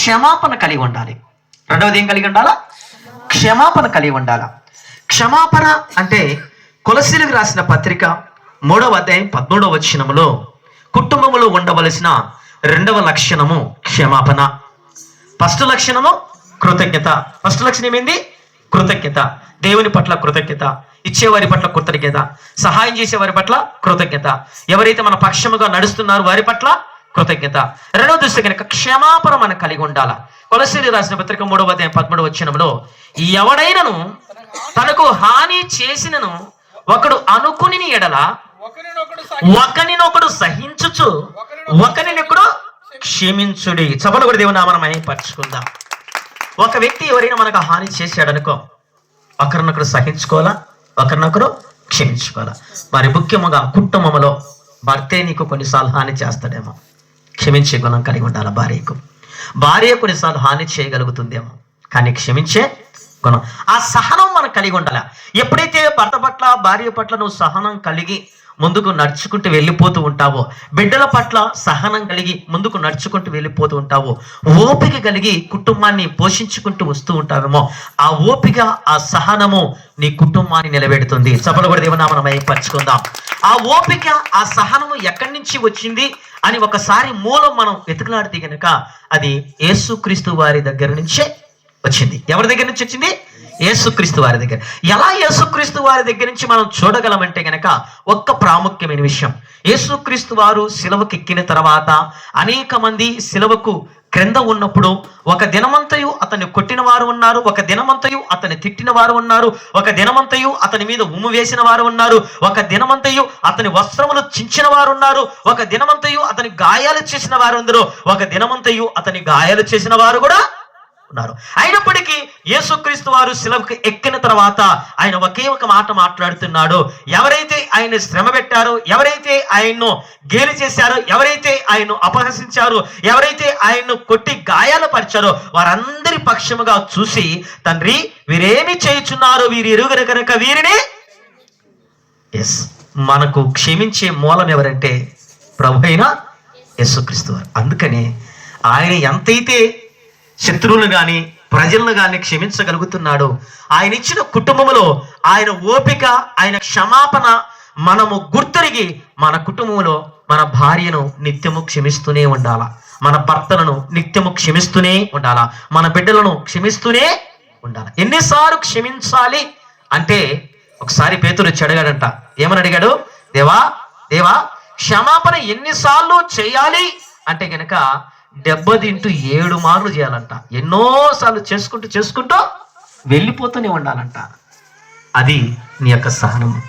క్షమాపణ కలిగి ఉండాలి. రెండవది ఏం కలిగి ఉండాలా? క్షమాపణ కలిగి ఉండాలా. క్షమాపణ అంటే కొలసీలకు రాసిన పత్రిక మూడవ అధ్యాయం పద్మూడవ వచనములో కుటుంబములో ఉండవలసిన రెండవ లక్షణము క్షమాపణ. ఫస్ట్ లక్షణము కృతజ్ఞత. ఫస్ట్ లక్షణం ఏంది? కృతజ్ఞత. దేవుని పట్ల కృతజ్ఞత. ఇచ్చేవారి పట్ల కృతజ్ఞత. సహాయం చేసేవారి పట్ల కృతజ్ఞత. ఎవరైతే మన పక్షముగా నడుస్తున్నారో వారి పట్ల కృతజ్ఞత. రెండవ దృష్టి కనుక క్షమాపణ మనం కలిగి ఉండాల? కొలసిరి రాసిన పత్రిక మూడవ అధ్యాయం పదమూడవ వచ్చినంలో ఎవడైనను తనకు హాని చేసినను ఒకడు అనుకుని ఎడల ఒకరినొకడు ఒకరినొకడు సహించుచు ఒకరినొకడు క్షమించుడి. చపలు కూడా దేవునామనం పరుచుకుందాం ఒక వ్యక్తి ఎవరైనా మనకు హాని చేశాడు అనుకో ఒకరినొకరు సహించుకోవాలా? ఒకరినొకరు క్షమించుకోవాలా? మరి ముఖ్యముగా కుటుంబంలో భర్తే నీకు కొన్నిసార్లు హాని చేస్తాడేమో. క్షమించే గుణం కలిగి ఉండాలి భార్యకు? భార్య కొన్నిసార్లు హాని చేయగలుగుతుందేమో కానీ క్షమించే గుణం. ఆ సహనం మనం కలిగి ఉండాలి? ఎప్పుడైతే భర్త పట్ల భార్య పట్ల నువ్వు సహనం కలిగి ముందుకు నడుచుకుంటూ వెళ్ళిపోతూ ఉంటావో బిడ్డల పట్ల సహనం కలిగి ముందుకు నడుచుకుంటూ వెళ్ళిపోతూ ఉంటావో ఓపిక కలిగి కుటుంబాన్ని పోషించుకుంటూ వస్తూ ఉంటావేమో ఆ ఓపిక ఆ సహనము నీ కుటుంబాన్ని నిలబెడుతుంది. సభలు కూడా దేవనామనమై పరచుకుందాం ఆ ఓపిక ఆ సహనము ఎక్కడి నుంచి వచ్చింది అని ఒకసారి మూలం మనం వెతుకులాడితే గనక అది యేసుక్రీస్తు వారి దగ్గర నుంచే వచ్చింది. ఎవరి దగ్గర నుంచి వచ్చింది? యేసుక్రీస్తు వారి దగ్గర. ఎలా యేసుక్రీస్తు వారి దగ్గర నుంచి మనం చూడగలమంటే గనక ఒక్క ప్రాముఖ్యమైన విషయం. యేసుక్రీస్తు వారు శిలవకు ఎక్కిన తర్వాత అనేక మంది శిలవకు క్రింద ఉన్నప్పుడు ఒక దినమంతయు అతన్ని కొట్టిన వారు ఉన్నారు. ఒక దినమంతయు అతన్ని తిట్టిన వారు ఉన్నారు. ఒక దినమంతయు అతని మీద ఉమ్ము వేసిన వారు ఉన్నారు. ఒక దినమంతయు అతని వస్త్రములు చించిన వారు ఉన్నారు. ఒక దినమంతయు అతని గాయాలు చేసిన వారు అందరూ ఒక దినమంతయు అతని గాయాలు చేసిన వారు కూడా అనుకున్నారు అయినప్పటికీ యేసుక్రీస్తు వారు శిలవకు ఎక్కిన తర్వాత ఆయన ఒకే ఒక మాట మాట్లాడుతున్నాడు. ఎవరైతే ఆయన శ్రమ పెట్టారో ఎవరైతే ఆయన్ను గేలి చేశారో ఎవరైతే ఆయన్ను అపహసించారో ఎవరైతే ఆయన్ను కొట్టి గాయాలు పరిచారో వారందరి పక్షముగా చూసి తండ్రి వీరేమి చేయుచున్నారో వీరి ఎరుగరు కనుక వీరిని ఎస్ మనకు క్షమించే మూలం ఎవరంటే ప్రభు అయిన యేసుక్రీస్తు వారు. అందుకని ఆయన ఎంతైతే శత్రువులను గాని ప్రజలను గాని క్షమించగలుగుతున్నాడు. ఆయన ఇచ్చిన కుటుంబములో ఆయన ఓపిక ఆయన క్షమాపణ మనము గుర్తెరిగి మన కుటుంబంలో మన భార్యను నిత్యము క్షమిస్తూనే ఉండాల? మన భర్తలను నిత్యము క్షమిస్తూనే ఉండాల? మన బిడ్డలను క్షమిస్తూనే ఉండాలి? ఎన్నిసార్లు క్షమించాలి అంటే ఒకసారి పేతురు చెడగాడంట అడిగాడంట. ఏమని అడిగాడు? దేవా దేవా క్షమాపణ ఎన్నిసార్లు చేయాలి? అంటే గనక దెబ్బతింటూ ఏడు మార్లు చేయాలంట. ఎన్నోసార్లు చేసుకుంటూ చేసుకుంటూ వెళ్ళిపోతూనే ఉండాలంట. అది నీ యొక్క సహనము